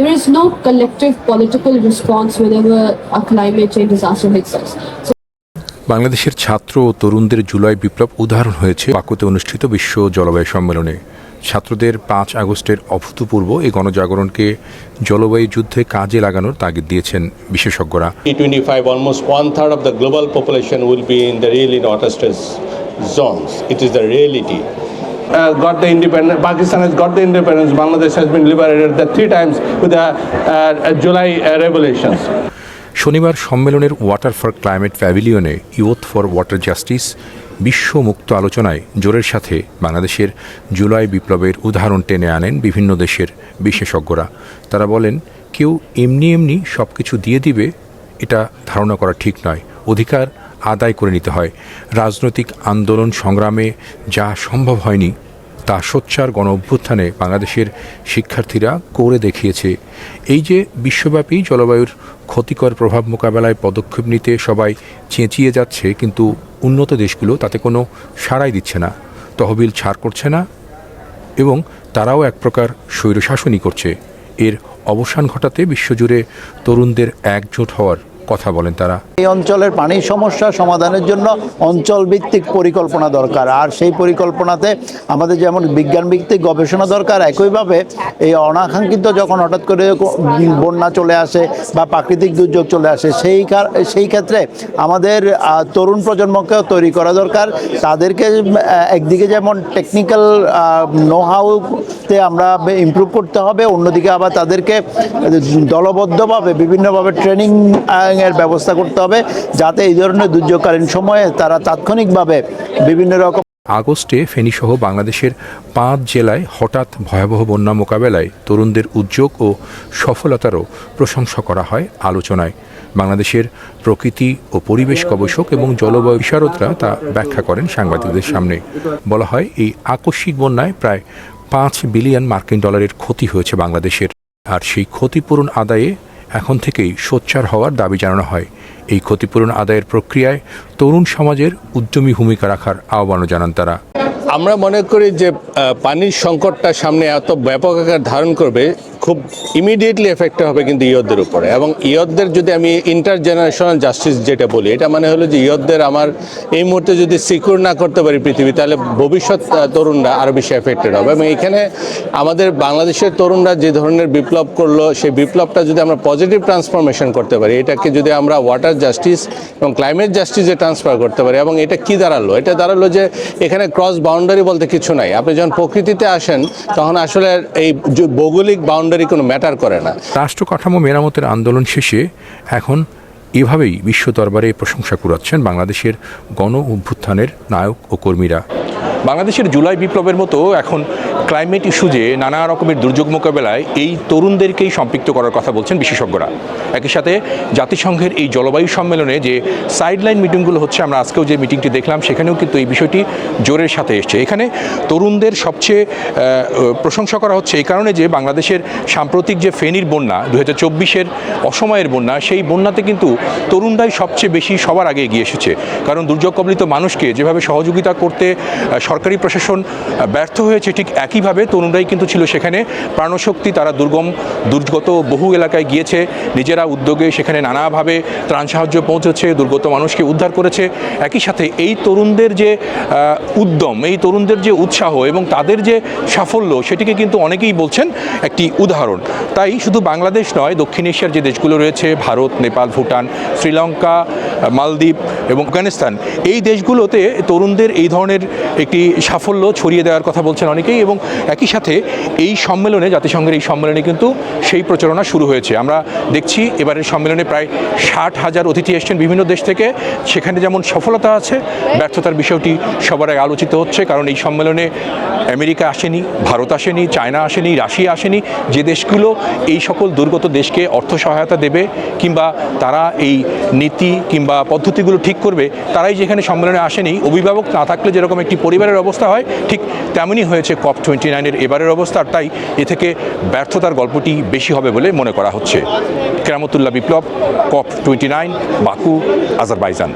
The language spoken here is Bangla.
there is no collective political response whenever a climate change disaster hits us. So বাংলাদেশের ছাত্র ও তরুণদের জুলাই বিপ্লব উদাহরণ হয়েছে বাকুতে অনুষ্ঠিত বিশ্ব জলবায়ু সম্মেলনে। ছাত্রদের পাঁচ আগস্টের অভূতপূর্ব এই গণজাগরণকে জলবায়ু যুদ্ধে কাজে লাগানোর তাগিদ দিয়েছেন বিশেষজ্ঞরা। T twenty five almost one third of the global population will be in the real in other it is the reality Uh, got the independence. Pakistan has got the independence. Bangladesh has been liberated the three times with the uh, July uh, revolutions. শনিবার সম্মেলনের ওয়াটার ফর ক্লাইমেট প্যাভিলিয়নে ইউথ ফর ওয়াটার জাস্টিস বিশ্ব মুক্ত আলোচনায় জোরের সাথে বাংলাদেশের জুলাই বিপ্লবের উদাহরণ টেনে আনেন বিভিন্ন দেশের বিশেষজ্ঞরা তারা বলেন কেউ এমনি এমনি সব কিছু দিয়ে দিবে এটা ধারণা করা ঠিক নয় অধিকার আদায় করে নিতে হয়। রাজনৈতিক আন্দোলন সংগ্রামে যা সম্ভব হয়নি, তা সোচ্চার গণ অভ্যুত্থানে বাংলাদেশের শিক্ষার্থীরা করে দেখিয়েছে। এই যে বিশ্বব্যাপী জলবায়ুর ক্ষতিকর প্রভাব মোকাবেলায় পদক্ষেপ নিতে সবাই চেঁচিয়ে যাচ্ছে, কিন্তু উন্নত দেশগুলো তাতে কোনো সাড়াই দিচ্ছে না, তহবিল ছাড় করছে না, এবং তারাও এক প্রকার স্বৈরশাসনই করছে। এর অবসান ঘটাতে বিশ্বজুড়ে তরুণদের একজোট হওয়ার কথা বলেন তারা। এই অঞ্চলের পানির সমস্যা সমাধানের জন্য অঞ্চল ভিত্তিক পরিকল্পনা দরকার। আর সেই পরিকল্পনাতে আমাদের যেমন বিজ্ঞান ভিত্তিক গবেষণা দরকার, একইভাবে এই অনাকাঙ্ক্ষিত যখন হঠাৎ করে বন্যা চলে আসে বা প্রাকৃতিক দুর্যোগ চলে আসে, সেই সেই ক্ষেত্রে আমাদের তরুণ প্রজন্মকেও তৈরি করা দরকার। তাদেরকে একদিকে যেমন টেকনিক্যাল নো হাউতে আমরা ইমপ্রুভ করতে হবে, অন্যদিকে আবার তাদেরকে দলবদ্ধভাবে, বিভিন্নভাবে ট্রেনিং এর ব্যবস্থা করতে হবে, যাতে এই ধরনের দুর্যোগকালীন সময়ে তারা তাৎক্ষণিকভাবে বিভিন্ন রকম আগস্টে ফেনীসহ বাংলাদেশের পাঁচ জেলায় হঠাৎ ভয়াবহ বন্যা মোকাবেলায় তরুণদের উদ্যোগ ও সফলতারও প্রশংসা করা হয় আলোচনায়। বাংলাদেশের প্রকৃতি ও পরিবেশ গবেষক এবং জলবায়ু বিশারদরা তা ব্যাখ্যা করেন সাংবাদিকদের সামনে। বলা হয়, এই আকস্মিক বন্যায় প্রায় পাঁচ বিলিয়ন মার্কিন ডলারের ক্ষতি হয়েছে বাংলাদেশের, আর সেই ক্ষতিপূরণ আদায়ে এখন থেকেই সোচ্চার হওয়ার দাবি জানানো হয়। এই ক্ষতিপূরণ আদায়ের প্রক্রিয়ায় তরুণ সমাজের উদ্যমী ভূমিকা রাখার আহ্বানও জানান তারা। আমরা মনে করি যে পানির সংকটটা সামনে এত ব্যাপক আকার ধারণ করবে খুব ইমিডিয়েটলি এফেক্ট হবে কিন্তু ইয়দদের উপরে। এবং ইয়দদের যদি আমি ইন্টার জেনারেশনাল জাস্টিস যেটা বলি, এটা মানে হলো যে ইয়দদের আমার এই মুহূর্তে যদি সিকিউর না করতে পারি পৃথিবী, তাহলে ভবিষ্যৎ তরুণরা আরও বেশি এফেক্টেড হবে। এবং এখানে আমাদের বাংলাদেশের তরুণরা যে ধরনের বিপ্লব করল, সেই বিপ্লবটা যদি আমরা পজিটিভ ট্রান্সফরমেশন করতে পারি, এটাকে যদি আমরা ওয়াটার জাস্টিস এবং ক্লাইমেট জাস্টিসে ট্রান্সফার করতে পারি, এবং এটা কি দাঁড়াল? এটা দাঁড়াল যে এখানে ক্রস বাউন্ডারি বলতে কিছু নাই। আপনি যখন প্রকৃতিতে আসেন, তখন আসলে এই ভৌগোলিক বাউন্ডারি কোনো ম্যাটার করে না। রাষ্ট্র কাঠামো মেরামতের আন্দোলন শেষে এখন এভাবেই বিশ্ব দরবারে প্রশংসা কুড়াচ্ছেন বাংলাদেশের গণ অভ্যুত্থানের নায়ক ও কর্মীরা। বাংলাদেশের জুলাই বিপ্লবের মতো এখন ক্লাইমেট ইস্যুজে নানা রকমের দুর্যোগ মোকাবেলায় এই তরুণদেরকেই সম্পৃক্ত করার কথা বলছেন বিশেষজ্ঞরা। একই সাথে জাতিসংঘের এই জলবায়ু সম্মেলনে যে সাইডলাইন মিটিংগুলো হচ্ছে, আমরা আজকেও যে মিটিংটি দেখলাম, সেখানেও কিন্তু এই বিষয়টি জোরের সাথে এসছে। এখানে তরুণদের সবচেয়ে প্রশংসা করা হচ্ছে এই কারণে যে বাংলাদেশের সাম্প্রতিক যে ফেনীর বন্যা দু হাজার চব্বিশের অসময়ের বন্যা, সেই বন্যাতে কিন্তু তরুণরাই সবচেয়ে বেশি সবার আগে এগিয়ে এসেছে। কারণ দুর্যোগ কবলিত মানুষকে যেভাবে সহযোগিতা করতে সরকারি প্রশাসন ব্যর্থ হয়েছে ঠিক একইভাবে তরুণরাই কিন্তু ছিল সেখানে। প্রাণশক্তি তারা দুর্গম, দুর্গত বহু এলাকায় গিয়েছে। নিজেরা উদ্যোগে সেখানে নানাভাবে ত্রাণ সাহায্য পৌঁছেছে, দুর্গত মানুষকে উদ্ধার করেছে। একই সাথে এই তরুণদের যে উদ্যম, এই তরুণদের যে উৎসাহ এবং তাদের যে সাফল্য সেটিকে কিন্তু অনেকেই বলছেন একটি উদাহরণ। তাই শুধু বাংলাদেশ নয়, দক্ষিণ এশিয়ার যে দেশগুলো রয়েছে, ভারত, নেপাল, ভুটান, শ্রীলঙ্কা, মালদ্বীপ এবং আফগানিস্তান, এই দেশগুলোতে তরুণদের এই ধরনের একটি সাফল্য ছড়িয়ে দেওয়ার কথা বলছেন অনেকেই এবং একই সাথে এই সম্মেলনে, জাতিসংঘের এই সম্মেলনে কিন্তু সেই প্রচারণা শুরু হয়েছে। আমরা দেখছি এবারের সম্মেলনে প্রায় ষাট হাজার অতিথি এসছেন বিভিন্ন দেশ থেকে। সেখানে যেমন সফলতা আছে, ব্যর্থতার বিষয়টি সবার আগে আলোচিত হচ্ছে, কারণ এই সম্মেলনে আমেরিকা আসেনি, ভারত আসেনি, চায়না আসেনি, রাশিয়া আসেনি। যে দেশগুলো এই সকল দুর্গত দেশকে অর্থ সহায়তা দেবে, কিংবা তারা এই নীতি কিংবা পদ্ধতিগুলো ঠিক করবে, তারাই যেখানে সম্মেলনে আসেনি, অভিভাবক না থাকলে যেরকম একটি পরিবারের অবস্থা হয়, ঠিক তেমনই হয়েছে কপ টোয়েন্টি নাইনের এবারের অবস্থা, আর তাই এ থেকে ব্যর্থতার গল্পটি বেশি হবে বলে মনে করা হচ্ছে। Keramatullah Biplob, COP twenty nine, Baku, Azerbaijan.